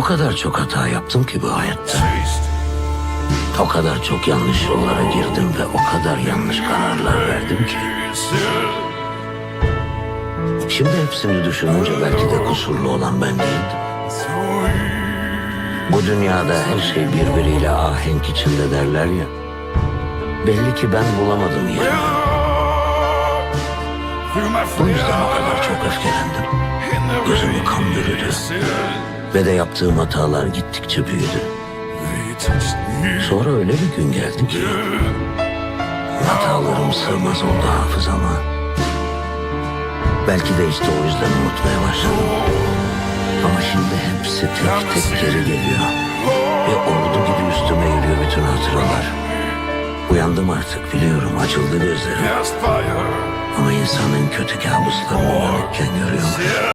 O kadar çok hata yaptım ki bu hayatta. O kadar çok yanlış yollara girdim ve o kadar yanlış kararlar verdim ki. Şimdi hepsini düşününce belki de kusurlu olan ben değildim. Bu dünyada her şey birbiriyle ahenk içinde derler ya. Belli ki ben bulamadım yerimi. Bu yüzden o kadar çok öfkelendim. Gözümü kan bürüdü. Ve de yaptığım hatalar gittikçe büyüdü. Sonra öyle bir gün geldi ki hatalarım sığmaz oldu hafızama. Belki de işte o yüzden unutmaya başladım. Ama şimdi hepsi tek tek geri geliyor. Ve ordu gibi üstüme yürüyor bütün hatıralar. Uyandım artık biliyorum açıldı gözlerim. Ama insanın kötü kabuslarını uyanıkken görüyormuş.